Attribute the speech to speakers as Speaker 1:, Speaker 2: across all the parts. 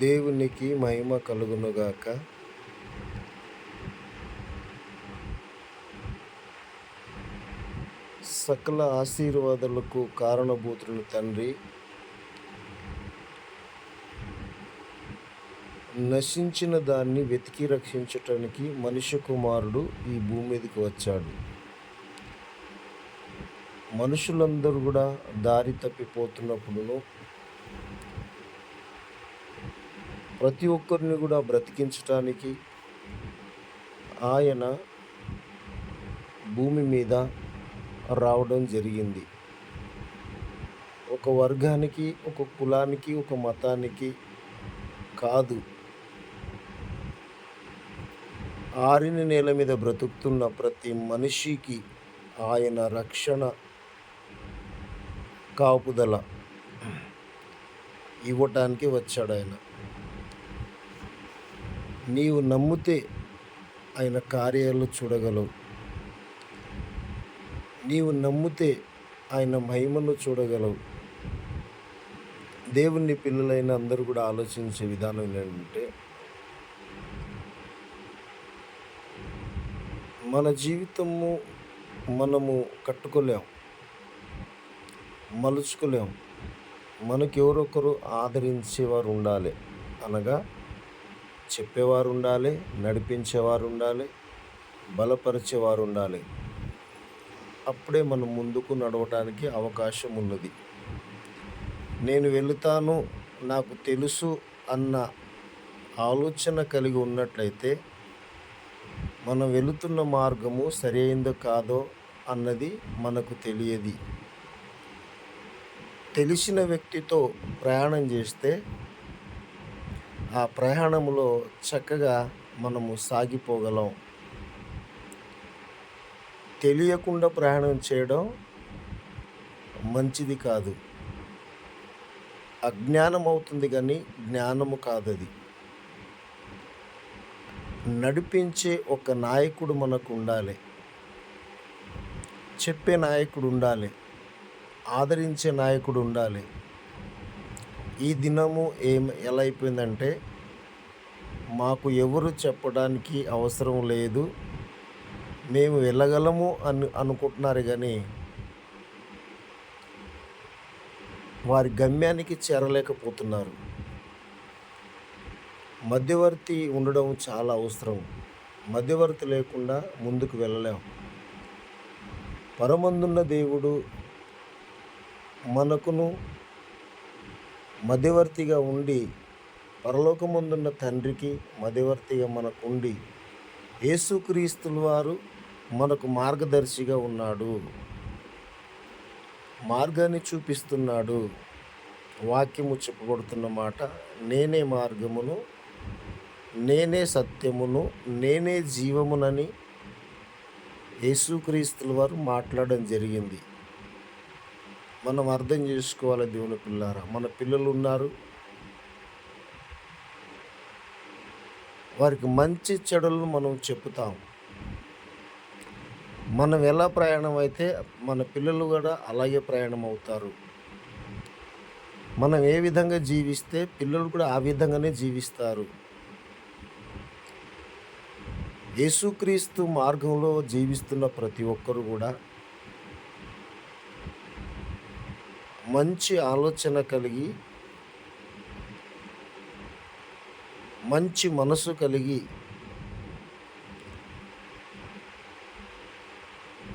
Speaker 1: దేవునికి మహిమ కలుగునుగాక. సకల ఆశీర్వాదాలకు కారణభూతులు తండ్రి. నశించిన దాన్ని వెతికి రక్షించటానికి మనుష్య కుమారుడు ఈ భూమి మీదకి వచ్చాడు. మనుషులందరూ కూడా దారి తప్పిపోతున్నప్పుడును ప్రతి ఒక్కరిని కూడా బ్రతికించటానికి ఆయన భూమి మీద రావడం జరిగింది. ఒక వర్గానికి ఒక కులానికి ఒక మతానికి కాదు. ఆరిన నేల మీద బ్రతుకుతున్న ప్రతి మనిషికి ఆయన రక్షణ కాపుదల ఇవ్వటానికి వచ్చాడు ఆయన. నీవు నమ్మితే ఆయన కార్యాలు చూడగలవు. నీవు నమ్మితే ఆయన మహిమను చూడగలవు. దేవుని పిల్లలైన అందరూ కూడా ఆలోచించే విధానం ఏంటంటే మన జీవితము మనము కట్టుకోలేం మలుచుకోలేం. మనకెవరొకరు ఆదరించేవారు ఉండాలి అనగా చెప్పేవారు ఉండాలి నడిపించేవారు ఉండాలి బలపరిచేవారు ఉండాలి అప్పుడే మనం ముందుకు నడవటానికి అవకాశం ఉన్నది నేను వెళుతాను నాకు తెలుసు అన్న ఆలోచన కలిగి ఉన్నట్లయితే మనం వెళుతున్న మార్గము సరైందో కాదో అన్నది మనకు తెలియదు. తెలిసిన వ్యక్తితో ప్రయాణం చేస్తే ఆ ప్రయాణంలో చక్కగా మనము సాగిపోగలం. తెలియకుండా ప్రయాణం చేయడం మంచిది కాదు. అజ్ఞానం అవుతుంది కానీ జ్ఞానము కాదది. నడిపించే ఒక నాయకుడు మనకు ఉండాలి. చెప్పే నాయకుడు ఉండాలి. ఆదరించే నాయకుడు ఉండాలి. ఈ దినము ఏం ఎలా అయిపోయిందంటే మాకు ఎవరు చెప్పడానికి అవసరం లేదు మేము వెళ్ళగలము అని అనుకుంటున్నారు కానీ వారి గమ్యానికి చేరలేకపోతున్నారు. మధ్యవర్తి ఉండడం చాలా అవసరం. మధ్యవర్తి లేకుండా ముందుకు వెళ్ళలేం. పరమందున్న దేవుడు మనకును మధ్యవర్తిగా ఉండి పరలోకముందున్న తండ్రికి మధ్యవర్తిగా మనకు ఉండి యేసుక్రీస్తుల వారు మనకు మార్గదర్శిగా ఉన్నాడు. మార్గాన్ని చూపిస్తున్నాడు. వాక్యము చెప్పబడుతున్న మాట నేనే మార్గమును నేనే సత్యమును నేనే జీవమునని యేసుక్రీస్తుల వారు మాట్లాడడం జరిగింది. మనం అర్థం చేసుకోవాలి దేవుని పిల్లారా మన పిల్లలు ఉన్నారు వారికి మంచి చెడులను మనం చెప్తాం మనం ఎలా ప్రయాణం అయితే మన పిల్లలు కూడా అలాగే ప్రయాణం అవుతారు మనం ఏ విధంగా జీవిస్తే పిల్లలు కూడా ఆ విధంగానే జీవిస్తారు. యేసుక్రీస్తు మార్గంలో జీవిస్తున్న ప్రతి ఒక్కరు కూడా మంచి ఆలోచన కలిగి మంచి మనసు కలిగి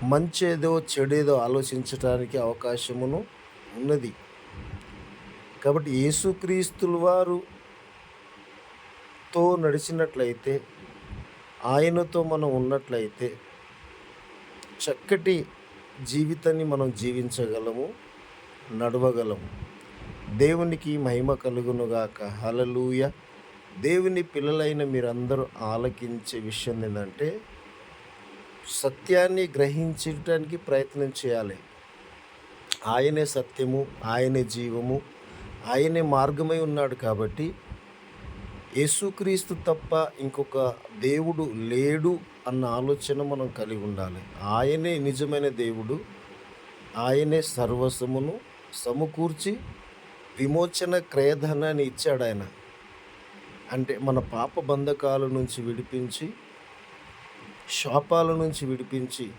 Speaker 1: మంచేదో చెడేదో ఆలోచించడానికి అవకాశమును ఉన్నది. కాబట్టి యేసుక్రీస్తుల వారుతో నడిచినట్లయితే ఆయనతో మనం ఉన్నట్లయితే చక్కటి జీవితాన్ని మనం జీవించగలము. నడవగలం దేవునికి మహిమ కలుగునుగాక. హలలూయ దేవుని పిల్లలైన మీరందరూ ఆలకించే విషయం ఏంటంటే సత్యాన్ని గ్రహించడానికి ప్రయత్నం చేయాలి. ఆయనే సత్యము ఆయనే జీవము ఆయనే మార్గమై ఉన్నాడు కాబట్టి యేసుక్రీస్తు తప్ప ఇంకొక దేవుడు లేడు అన్న ఆలోచన మనం కలిగి ఉండాలి. ఆయనే నిజమైన దేవుడు ఆయనే సర్వస్వమును సమకూర్చి విమోచన క్రయధనాన్ని ఇచ్చాడు ఆయన. అంటే మన పాప బంధకాల నుంచి విడిపించి శాపాల నుంచి విడిపించి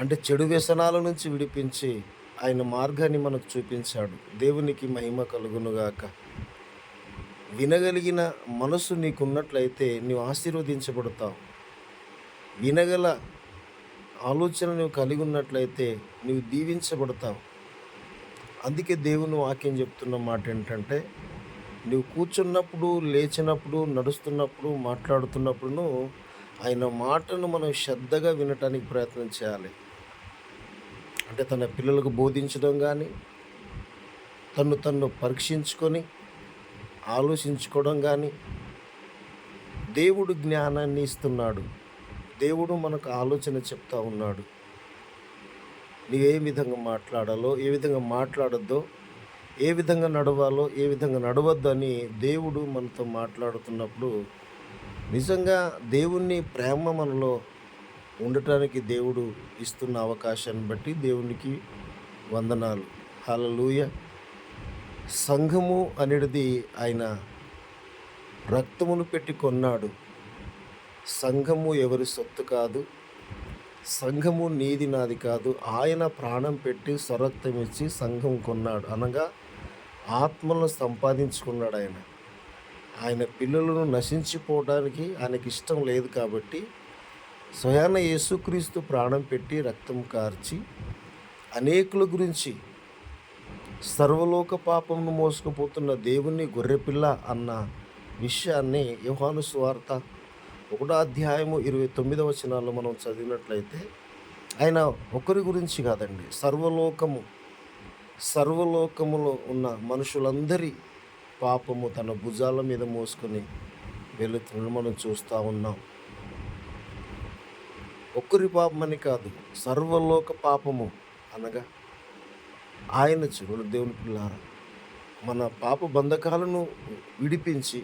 Speaker 1: అంటే చెడు వ్యసనాల నుంచి విడిపించి ఆయన మార్గాన్ని మనకు చూపించాడు. దేవునికి మహిమ కలుగునుగాక. వినగలిగిన మనసు నీకున్నట్లయితే నీవు ఆశీర్వదించబడతావు. వినగల ఆలోచన నువ్వు కలిగి ఉన్నట్లయితే నువ్వు దీవించబడతావు. అందుకే దేవుని వాక్యం చెప్తున్న మాట ఏంటంటే నువ్వు కూర్చున్నప్పుడు లేచినప్పుడు నడుస్తున్నప్పుడు మాట్లాడుతున్నప్పుడును ఆయన మాటను మనం శ్రద్ధగా వినటానికి ప్రయత్నం చేయాలి. అంటే తన పిల్లలకు బోధించడం కానీ తను తను పరీక్షించుకొని ఆలోచించుకోవడం కానీ దేవుడు జ్ఞానాన్ని ఇస్తున్నాడు. దేవుడు మనకు ఆలోచన చెప్తా ఉన్నాడు. నీవు ఏ విధంగా మాట్లాడాలో ఏ విధంగా మాట్లాడద్దో ఏ విధంగా నడవాలో ఏ విధంగా నడవద్దు అని దేవుడు మనతో మాట్లాడుతున్నప్పుడు నిజంగా దేవుణ్ణి ప్రేమ మనలో ఉండటానికి దేవుడు ఇస్తున్న అవకాశాన్ని బట్టి దేవునికి వందనాలు. హల్లెలూయ. సంఘము అనేది ఆయన రక్తమును పెట్టి కొన్నాడు. సంఘము ఎవరి సొత్తు కాదు సంఘము నీది నాది కాదు. ఆయన ప్రాణం పెట్టి స్వరక్తం ఇచ్చి సంఘం కొన్నాడు. అనగా ఆత్మలను సంపాదించుకున్నాడు ఆయన. ఆయన పిల్లలను నశించిపోవడానికి ఆయనకి ఇష్టం లేదు కాబట్టి స్వయాన యేసుక్రీస్తు ప్రాణం పెట్టి రక్తం కార్చి అనేకుల గురించి సర్వలోక పాపమును మోసుకుపోతున్న దేవుని గొర్రెపిల్ల అన్న విషయాన్ని యోహాను స్వార్థ ఒకటో అధ్యాయము ఇరవై తొమ్మిదవ వచనాల్లో మనం చదివినట్లయితే ఆయన ఒకరి గురించి కాదండి సర్వలోకము సర్వలోకములో ఉన్న మనుషులందరి పాపము తన భుజాల మీద మోసుకొని వెళుతున్న మనం చూస్తూ ఉన్నాం. ఒక్కరి పాపమని కాదు సర్వలోక పాపము అనగా ఆయన చిరుడు దేవుని పిల్లారా మన పాప బంధకాలను విడిపించి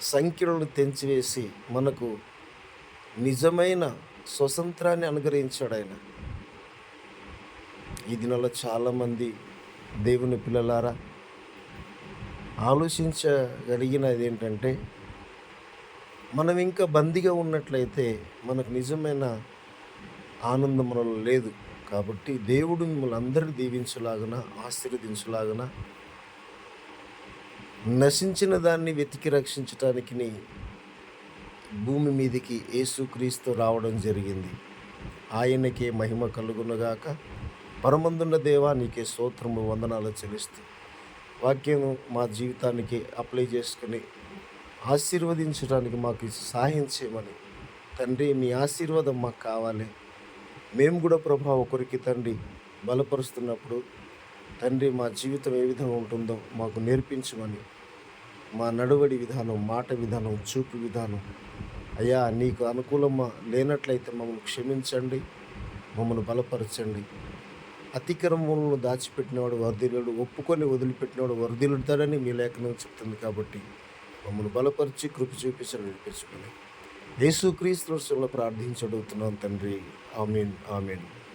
Speaker 1: సంఖ్యలను తెంచివేసి మనకు నిజమైన స్వతంత్రాన్ని అనుగ్రహించాడు ఆయన. ఈ దినాల్లో చాలామంది దేవుని పిల్లలారా ఆలోచించగలిగినది ఏంటంటే మనం ఇంకా బందీగా ఉన్నట్లయితే మనకు నిజమైన ఆనందం మనలో లేదు. కాబట్టి దేవుడు మిమ్మల్ని అందరినీ దీవించలాగన ఆశీర్వదించలాగన నశించిన దాన్ని వెతికి రక్షించటానికి భూమి మీదకి యేసుక్రీస్తు రావడం జరిగింది. ఆయనకే మహిమ కలుగునగాక. పరమందున్న దేవా నీకే స్తోత్రము వందనాలు చెల్లిస్తూ. వాక్యం మా జీవితానికి అప్లై చేసుకుని ఆశీర్వదించడానికి మాకు సహాయం చేయమని. తండ్రి మీ ఆశీర్వాదం మాకు కావాలి. మేము కూడా ప్రభా ఒకరికి తండ్రి బలపరుస్తున్నప్పుడు తండ్రి మా జీవితం ఏ విధంగా ఉంటుందో మాకు నేర్పించమని. మా నడువడి విధానం మాట విధానం చూపు విధానం. అయ్యా నీకు అనుకూలమా? లేనట్లయితే మమ్మల్ని క్షమించండి మమ్మల్ని బలపరచండి. అతిక్రమములను దాచిపెట్టినవాడు వర్ధిల్లుడు ఒప్పుకొని వదిలిపెట్టినవాడు వర్ధిల్లుతాడని మీ లేఖనం చెప్తుంది కాబట్టి మమ్మల్ని బలపరిచి కృప చూపించి నడిపించుకొని. యేసుక్రీస్తు ప్రార్థించి అడుగుతున్నాం తండ్రి. Amen amen.